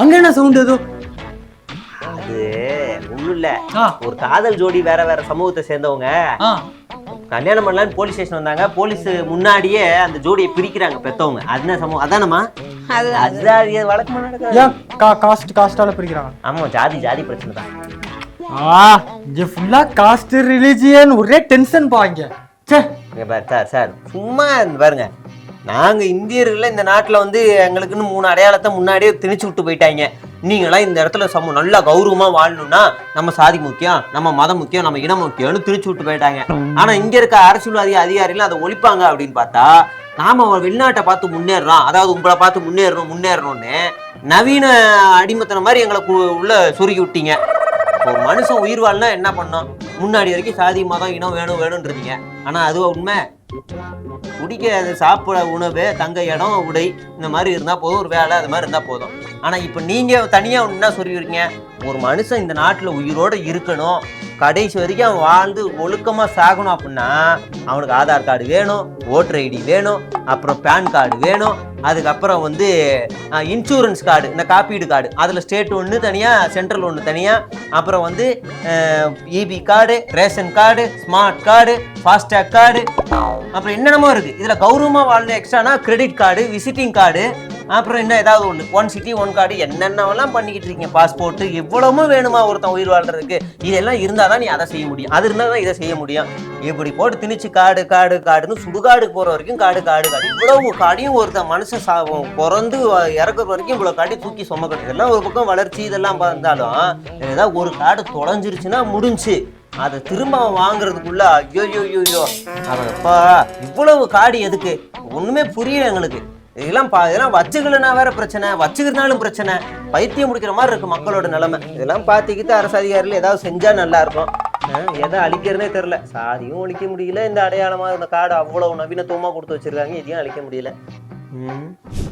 அங்க என்ன சவுண்ட் ஏதோ? அது ஒண்ணும் இல்ல. ஒரு காதல் ஜோடி வேற வேற சமூகத்தை சேர்ந்தவங்க. கல்யாணம் பண்ணலான்னு போலீஸ் ஸ்டேஷன் வந்தாங்க. போலீஸ் முன்னாடியே அந்த ஜோடியை பிரிக்கிறாங்க பெத்தவங்க. அது என்ன சமூகம்? அதானம்மா? அது அதுதான் வழக்கமா நடக்குது. காஸ்ட் காஸ்டால பிரிக்கிறாங்க? ஆமா ஜாதி ஜாதி பிரச்சனை தான். ஆ இங்க ஃபுல்லா காஸ்ட் ரிலிஜியன் ஒரே டென்ஷன் பாங்க பாரு சார் சார் சும்மா பாருங்க. நாங்கள் இந்தியர்கள் இந்த நாட்டில் வந்து எங்களுக்குன்னு மூணு அடையாளத்தை முன்னாடியே திணிச்சு விட்டு போயிட்டாங்க. நீங்களாம் இந்த இடத்துல சம நல்லா கௌரவமா வாழணும்னா நம்ம சாதி முக்கியம் நம்ம மதம் முக்கியம் நம்ம இனம் முக்கியம்னு திணிச்சு விட்டு போயிட்டாங்க. ஆனா இங்க இருக்க அரசியல்வாதி அதிகாரிகள் அதை ஒழிப்பாங்க அப்படின்னு பார்த்தா நாம வெளிநாட்டை பார்த்து முன்னேறோம் அதாவது உங்களை பார்த்து முன்னேறணும் முன்னேறணும்னு நவீன அடிமத்தனை மாதிரி எங்களை உள்ள சுருக்கி விட்டீங்க. ஒரு மனுஷன் உயிர் வாழ்னா என்ன பண்ணோம்? முன்னாடி வரைக்கும் சாதி மதம் இனம் வேணும் வேணும்ன்றீங்க ஆனா அதுவா உண்மை? குடிக்க சாப்பிட உணவு தங்க இடம் உடை இந்த மாதிரி இருந்தா போதும் ஒரு வேலை அது மாதிரி இருந்தா போதும். ஆனா இப்ப நீங்க தனியா என்ன சொல்லிருக்கீங்க ஒரு மனுஷன் இந்த நாட்டில் உயிரோட இருக்கணும். கடைசி வரைக்கும் அவன் வாழ்ந்து ஒழுக்கமாக சாகணும் அப்படின்னா அவனுக்கு ஆதார் கார்டு வேணும் ஓட்டர் ஐடி வேணும் அப்புறம் பேன் கார்டு வேணும் அதுக்கப்புறம் வந்து இன்சூரன்ஸ் கார்டு இந்த காப்பீடு கார்டு அதில் ஸ்டேட் ஒன்று தனியாக சென்ட்ரல் ஒன்று தனியாக அப்புறம் வந்து EB card ration card smart card FASTag card அப்புறம் என்னென்னமோ இருக்குது இதில் கௌரவமாக வாழ்ந்த எக்ஸ்ட்ரானா கிரெடிட் கார்டு விசிட்டிங் கார்டு அப்புறம் என்ன ஏதாவது ஒன்று ஒன் சிட்டி ஒன் கார்டு என்னென்னலாம் பண்ணிக்கிட்டு இருக்கீங்க? பாஸ்போர்ட்டு எவ்வளவு வேணுமா ஒருத்தன் உயிர் வாழ்றதுக்கு. இதெல்லாம் இருந்தால் தான் நீ அதை செய்ய முடியும். அது இருந்தால் தான் இதை செய்ய முடியும். இப்படி போட்டு திணிச்சு காடு காடு காடுன்னு சுடுகாடு போகிற வரைக்கும் காடு காடு காடு. இவ்வளவு காடியும் ஒருத்தன் மனுஷன் சா பிறந்து இறக்குற வரைக்கும் இவ்வளோ காடி தூக்கி சுமக்கணும். எல்லாம் ஒரு பக்கம் வளர்ச்சி இதெல்லாம் பார்த்தாலும் ஏதாவது ஒரு காடு தொலைஞ்சிருச்சுன்னா முடிஞ்சு. அதை திரும்ப அவன் வாங்குறதுக்குள்ள ஐயோ ஐயோ ஐயோ, அவன் இவ்வளவு காடு எதுக்கு? ஒண்ணுமே புரியல எங்களுக்கு. இதெல்லாம் பா இதெல்லாம் வச்சுக்கலனா வேற பிரச்சனை வச்சுக்கிறனாலும் பிரச்சனை. பைத்தியம் முடிக்கிற மாதிரி இருக்கு மக்களோட நிலைமை. இதெல்லாம் பார்த்துக்கிட்டு அரசு அதிகாரிகள் ஏதாவது செஞ்சா நல்லா இருக்கும். எதை அழிக்கிறதே தெரில சாதியும் ஒழிக்க முடியல. இந்த அடையாளமா இந்த காடு அவ்வளவு நவீனத்துவமா கொடுத்து வச்சிருக்காங்க. இதையும் அழிக்க முடியல. ம்.